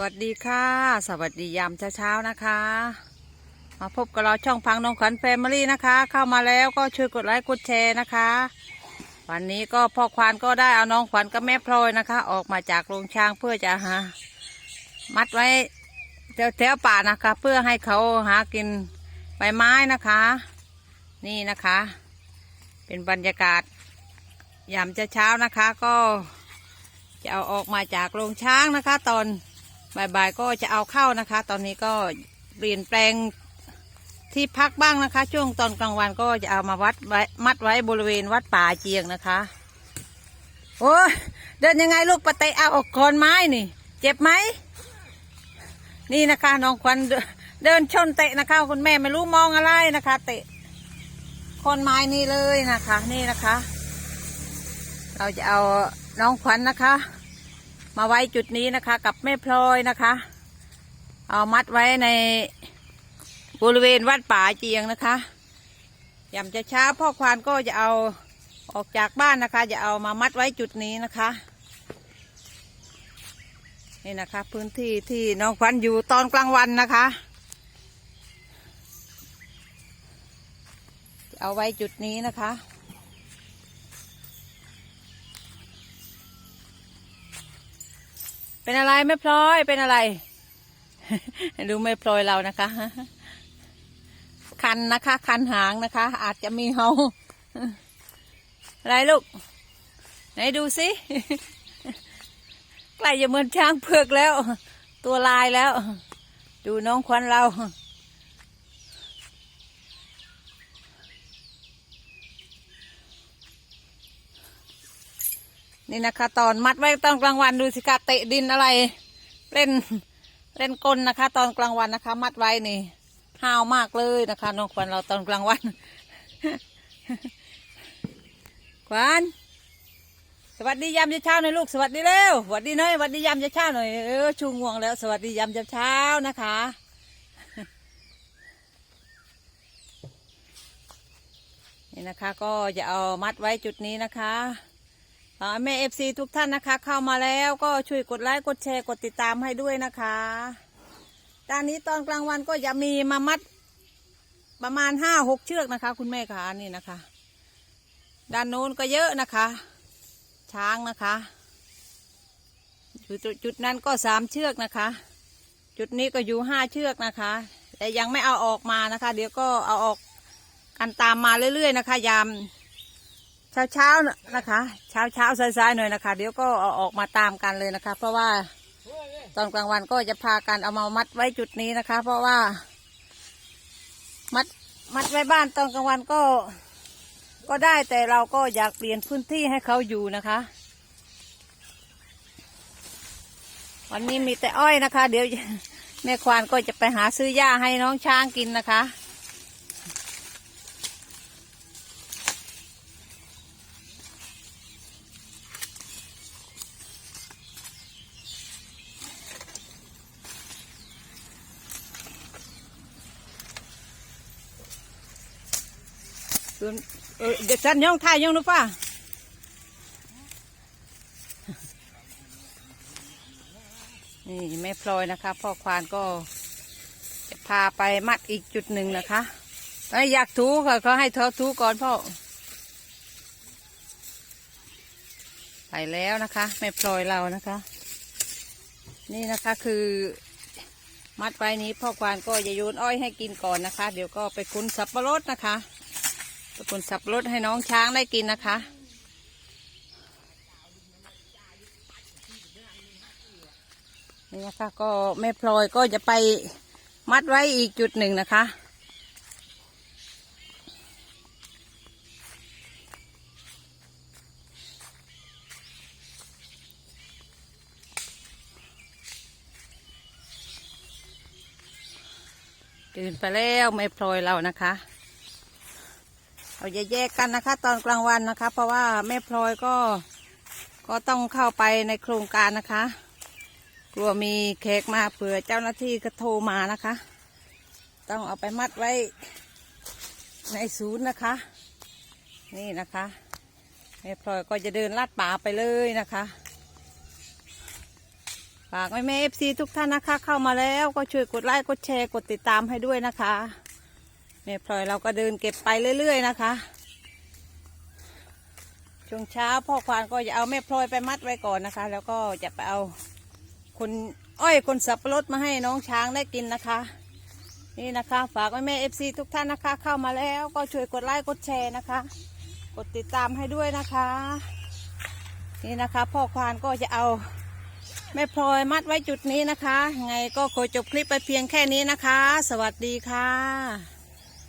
วัสดีค่ะ สวัสดียามเช้าๆนะคะ มาพบกับเราช่องพังน้องขวัญแฟมิลี่นะคะ เข้ามาแล้วก็ช่วยกดไลค์กดแชร์นะคะ วันนี้ก็พ่อควานก็ได้เอาน้องขวัญกับแม่พลอยนะคะ ออกมาจากโรงช้างเพื่อจะหามัดไว้แถวแถวๆป่านะคะ เพื่อให้เขาหากินใบไม้นะคะ นี่นะคะ เป็นบรรยากาศยามเช้าๆนะคะ ก็จะเอาออกมาจากโรงช้างนะคะ ตอน บ่ายๆก็จะเอาเข้านะคะ ตอนนี้ก็เปลี่ยนแปลงที่พักบ้างนะคะ ช่วงตอนกลางวันก็จะเอามาวัดไว้มัดไว้บริเวณวัดป่าเจียงนะคะ โอ้เดินยังไงลูกปะเตะเอาออกคอนไม้นี่ เจ็บไหมนี่นะคะน้องควันเดินเดินชนเตะนะคะคุณแม่ไม่รู้มองอะไรนะคะ เตะคอนไม้นี่เลยนะคะ นี่นะคะ เราจะเอาน้องขวัญนะคะ มาไว้จุดนี้นะคะ กับแม่พลอยนะคะ เอามัดไว้ในบริเวณวัดป่าเจียงนะคะยามจะเช้าพ่อควานก็จะเอาออกจากบ้านนะคะ จะเอามามัดไว้จุดนี้นะคะนี่นะคะ พื้นที่ที่น้องขวัญอยู่ตอนกลางวันนะคะจะเอาไว้จุดนี้นะคะ เป็นอะไรไม่พลอยเป็นอะไร ดูไม่พลอยเรานะคะ คันนะคะ คันหางนะคะ อาจจะมีเฮาอะไรลูก ไหนดูสิใกล้จะเหมือนช้างเผือกแล้ว ตัวลายแล้ว ดูน้องควันเรา นี่นะคะ ตอนมัดไว้ตอนกลางวันดูสิคะเตะดินอะไร เล่นเล่นกลนะคะ ตอนกลางวันนะคะ มัดไว้นี่ห้าวมากเลยนะคะน้องควันเราตอนกลางวันควันสวัสดียามเช้าหน่อยลูกสวัสดีเร็วสวัสดีหน่อยสวัสดียามเช้าหน่อยเออชูงวงแล้ว สวัสดียามเช้านะคะนี่นะคะก็จะเอามัดไว้จุดนี้นะคะ แม่เอฟซีทุกท่านนะคะ เข้ามาแล้วก็ช่วยกดไลค์กดแชร์กดติดตามให้ด้วยนะคะด้านนี้ตอนกลางวันก็จะมีมามัดประมาณห้าหกเชือกนะคะ คุณแม่คะนี่นะคะ ด้านโน้นก็เยอะนะคะ ช้างนะคะอยู่จุดจุดนั้นก็สามเชือกนะคะ จุดนี้ก็อยู่ห้าเชือกนะคะ แต่ยังไม่เอาออกมานะคะ เดี๋ยวก็เอาออกกันตามมาเรื่อยๆนะคะ ยาม เช้าเช้านะคะ เช้าเช้าสายๆหน่อยนะคะ เดี๋ยวก็เอาออกมาตามกันเลยนะคะ เพราะว่าตอนกลางวันก็จะพากันเอามามัดไว้จุดนี้นะคะ เพราะว่า มัดมัดไว้บ้านตอนกลางวันก็ ก็ได้แต่เราก็อยากเปลี่ยนพื้นที่ให้เขาอยู่นะคะ วันนี้มีแต่อ้อยนะคะ เดี๋ยวแม่ควานก็จะไปหาซื้อหญ้าให้น้องช้างกินนะคะ ส่วนเออเดี๋ยวฉันย่องถ่ายย่องนูฟ้านี่แม่พลอยนะคะ พ่อควานก็จะพาไปมัดอีกจุดหนึ่งนะคะอ้ยอยากถูค่ะเขาให้เธอถูก่อนพ่อไปแล้วนะคะแม่พลอยเรานะคะ นี่นะคะคือ มัดไว้นี้พ่อควานก็จะโยนอ้อยให้กินก่อนนะคะ เดี๋ยวก็ไปคุ้นสับปะรดนะคะ ตะกุนสับรดให้น้องช้างได้กินนะคะ นี่นะคะก็แม่พลอยก็จะไปมัดไว้อีกจุดหนึ่งนะคะตื่นไปแล้วแม่พลอยเรานะคะ เราจะแยกกันนะคะ ตอนกลางวันนะคะ เพราะว่าแม่พลอยก็ก็ต้องเข้าไปในโครงการนะคะ กลัวมีแขกมาเผื่อเจ้าหน้าที่ก็โทรมานะคะ ต้องเอาไปมัดไว้ในศูนย์นะคะ นี่นะคะแม่พลอยก็จะเดินลัดป่าไปเลยนะคะฝากแม่แม่เอฟซีทุกท่านนะคะ เข้ามาแล้วก็ช่วยกดไลค์กดแชร์กดติดตามให้ด้วยนะคะ แม่พลอยเราก็เดินเก็บไปเรื่อยๆนะคะช่วงเช้าพ่อควานก็จะเอาแม่พลอยไปมัดไว้ก่อนนะคะ แล้วก็จะไปเอาคนอ้อยคนสับปะรดมาให้น้องช้างได้กินนะคะ นี่นะคะฝากแม่แม่เอฟซีทุกท่านนะคะ เข้ามาแล้วก็ช่วยกดไลค์กดแชร์นะคะ กดติดตามให้ด้วยนะคะ นี่นะคะ พ่อควานก็จะเอาแม่พลอยมัดไว้จุดนี้นะคะไงก็ขอจบคลิปไปเพียงแค่นี้นะคะ สวัสดีค่ะ